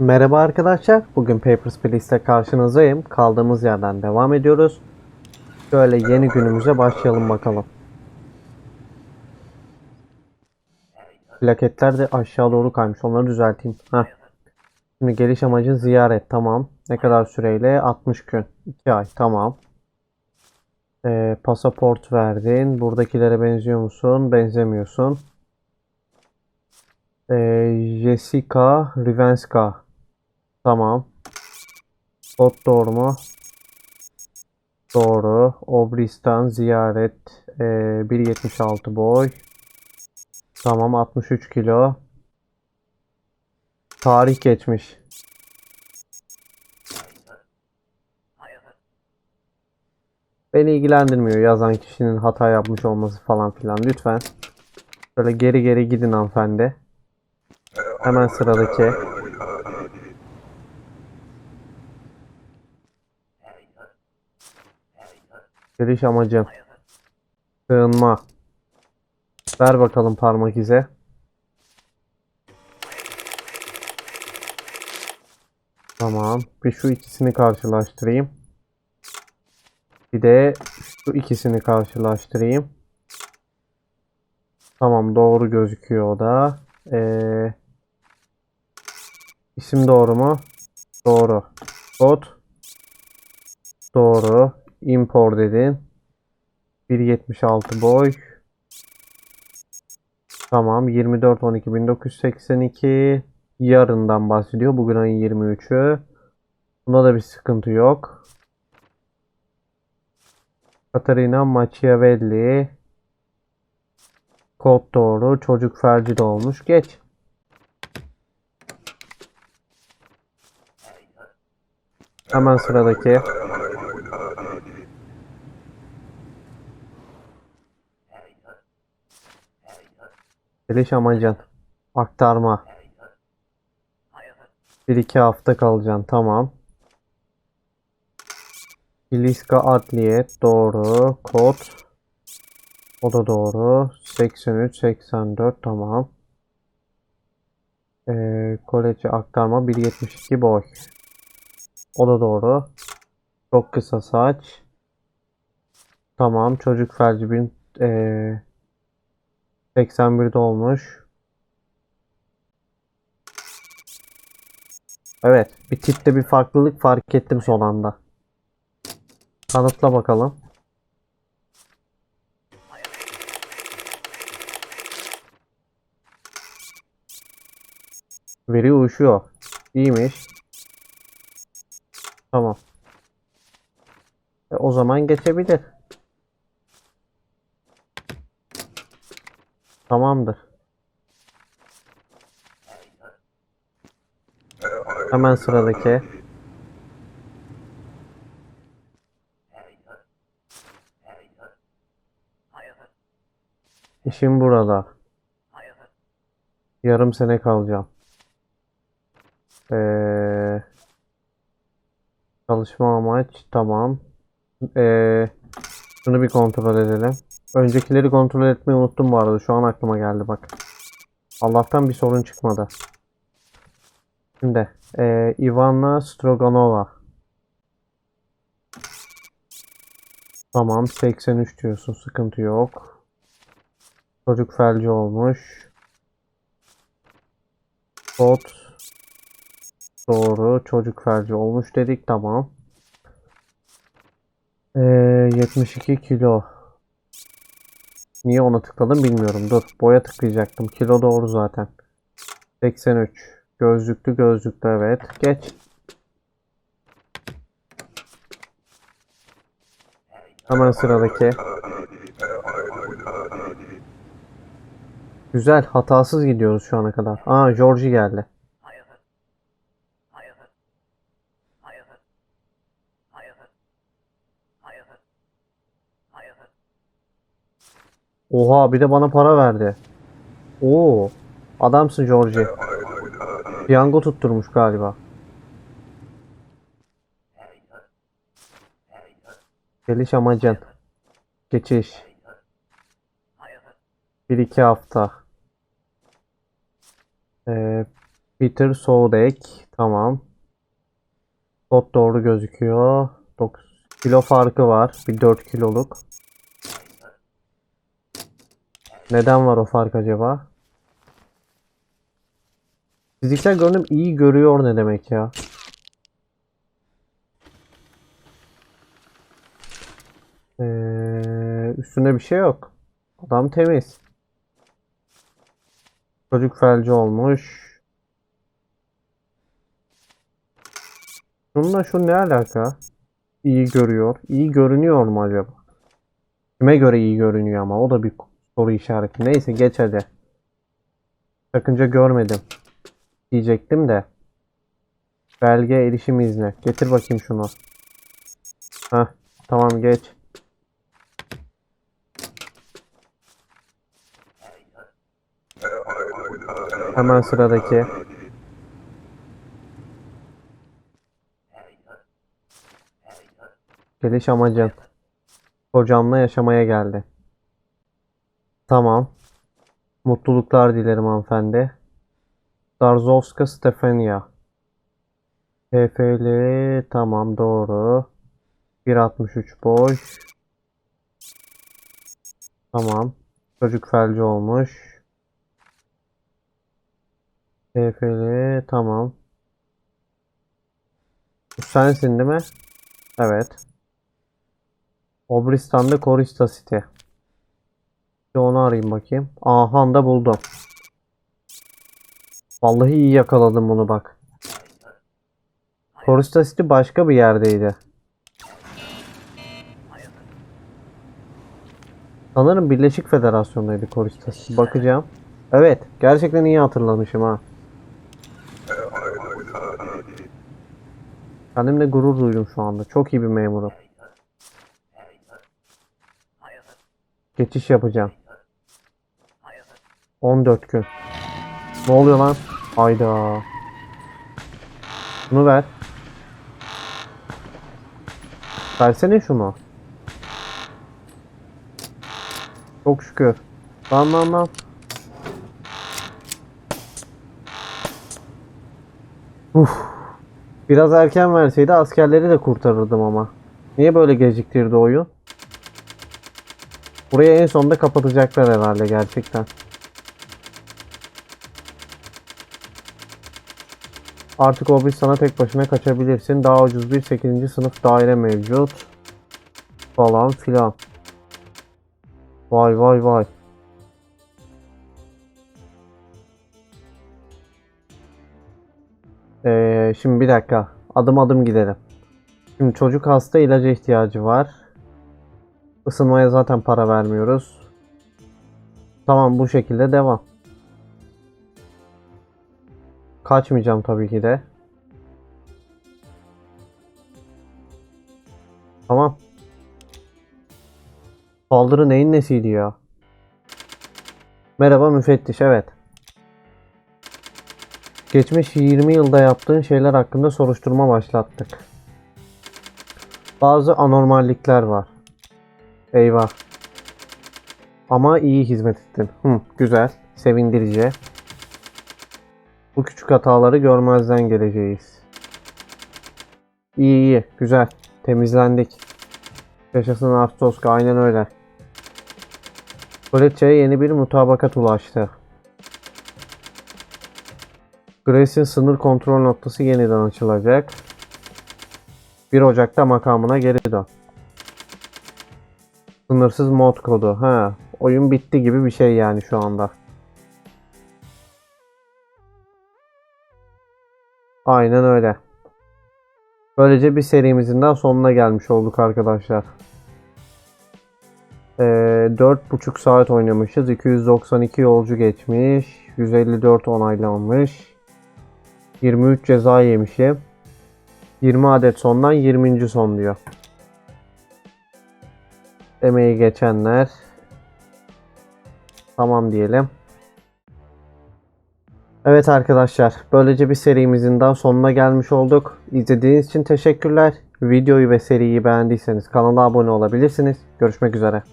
Merhaba arkadaşlar. Bugün Papers, Please'te karşınızdayım. Kaldığımız yerden devam ediyoruz. Şöyle yeni günümüze başlayalım bakalım. Plaketler de aşağı doğru kaymış. Onları düzelteyim. Heh. Şimdi geliş amacı ziyaret. Tamam. Ne kadar süreyle? 60 gün. 2 ay. Tamam. Ee, pasaport verdin. Buradakilere benziyor musun? Benzemiyorsun. Ee, Jessica Rivenska. Tamam. Kod doğru mu? Doğru. Obristan ziyaret. Ee, 1.76 boy. Tamam 63 kilo. Tarih geçmiş. Beni ilgilendirmiyor yazan kişinin hata yapmış olması falan filan. Lütfen. Böyle geri geri gidin hanımefendi. Hemen sıradaki. Giriş amacım. Sığınma. Ver bakalım parmak ize. Tamam. Bir şu ikisini karşılaştırayım. Bir de şu ikisini karşılaştırayım. Tamam doğru gözüküyor o da. Ee, isim doğru mu? Doğru. Kod. Doğru. Import dedin. 1.76 boy. Tamam. 24 12 1982 yarından bahsediyor. Bugün ayın 23'ü. Bunda da bir sıkıntı yok. Katarina Machiavelli. Kod doğru. Çocuk felci de olmuş. Geç. Hemen sıradaki. Geliş amacın. Aktarma. 1-2 hafta kalacaksın. Tamam. İliska Adliyet. Doğru. Kod. O da doğru. 83, 84. Tamam. Ee, koleci aktarma 1.72 boy. O da doğru. Çok kısa saç. Tamam. Çocuk felci bin, ee, 81'de olmuş. Evet. Bir tipte bir farklılık fark ettim son anda. Kanıtla bakalım. Veri uyuşuyor. İyiymiş. Tamam. E, o zaman geçebilir. Tamamdır. Hemen sıradaki. İşim burada. Yarım sene kalacağım. Ee, çalışma amaç tamam. Ee, şunu bir kontrol edelim. Öncekileri kontrol etmeyi unuttum bu arada. Şu an aklıma geldi bak. Allah'tan bir sorun çıkmadı. Şimdi ee, Ivana Stroganova. Tamam 83 diyorsun sıkıntı yok. Çocuk felci olmuş. Kod doğru çocuk felci olmuş dedik tamam. Ee, 72 kilo. Niye ona tıkladım bilmiyorum. Dur boya tıklayacaktım. Kilo doğru zaten. 83. Gözlüklü gözlüklü evet. Geç. Hemen sıradaki. Güzel. Hatasız gidiyoruz şu ana kadar. Aa Georgie geldi. Oha bir de bana para verdi. Oo. Adamsın Georgie. Piyango tutturmuş galiba. Geliş amacın. Geçiş. 1-2 hafta. Ee, Peter Sodek. Tamam. Kod doğru gözüküyor. 9 kilo farkı var. Bir 4 kiloluk. Neden var o fark acaba? Fiziksel görünüm iyi görüyor ne demek ya? Ee, üstünde bir şey yok. Adam temiz. Çocuk felci olmuş. Bununla şu ne alaka? İyi görüyor. İyi görünüyor mu acaba? Kime göre iyi görünüyor ama o da bir soru işareti. Neyse geç hadi. Sakınca görmedim. Diyecektim de. Belge erişim izni. Getir bakayım şunu. Heh, tamam geç. Hemen sıradaki. Geliş amacın. Hocamla yaşamaya geldi. Tamam. Mutluluklar dilerim hanımefendi. Darzovska Stefania. TFL tamam doğru. 1.63 boş. Tamam. Çocuk felci olmuş. TFL tamam. Bu sensin değil mi? Evet. Obristan'da Korista City. Bir onu arayayım bakayım. Aha da buldum. Vallahi iyi yakaladım bunu bak. Korista City başka bir yerdeydi. Sanırım Birleşik Federasyon'daydı Korista. Bakacağım. Evet. Gerçekten iyi hatırlamışım ha. Kendimle gurur duydum şu anda. Çok iyi bir memurum. Geçiş yapacağım. 14 gün. Ne oluyor lan? Hayda. Bunu ver. Versene şunu. Çok şükür. Lan lan lan. Uf. Biraz erken verseydi askerleri de kurtarırdım ama. Niye böyle geciktirdi oyun? Burayı en sonunda kapatacaklar herhalde gerçekten. Artık o sana tek başına kaçabilirsin. Daha ucuz bir 8. sınıf daire mevcut. Falan filan. Vay vay vay. Ee, şimdi bir dakika. Adım adım gidelim. Şimdi çocuk hasta ilaca ihtiyacı var. Isınmaya zaten para vermiyoruz. Tamam bu şekilde devam. Kaçmayacağım tabii ki de. Tamam. Saldırı neyin nesiydi ya? Merhaba müfettiş evet. Geçmiş 20 yılda yaptığın şeyler hakkında soruşturma başlattık. Bazı anormallikler var. Eyvah. Ama iyi hizmet ettin. Hı, güzel. Sevindirici. Bu küçük hataları görmezden geleceğiz. İyi iyi. Güzel. Temizlendik. Yaşasın Arstoska. Aynen öyle. Koletçe'ye yeni bir mutabakat ulaştı. Grace'in sınır kontrol noktası yeniden açılacak. 1 Ocak'ta makamına geri dön. Sınırsız mod kodu. Ha, oyun bitti gibi bir şey yani şu anda. Aynen öyle. Böylece bir serimizin daha sonuna gelmiş olduk arkadaşlar. Ee, 4,5 saat oynamışız. 292 yolcu geçmiş. 154 onaylanmış. 23 ceza yemişim. 20 adet sondan 20. son diyor. Emeği geçenler. Tamam diyelim. Evet arkadaşlar, böylece bir serimizin daha sonuna gelmiş olduk. İzlediğiniz için teşekkürler. Videoyu ve seriyi beğendiyseniz kanala abone olabilirsiniz. Görüşmek üzere.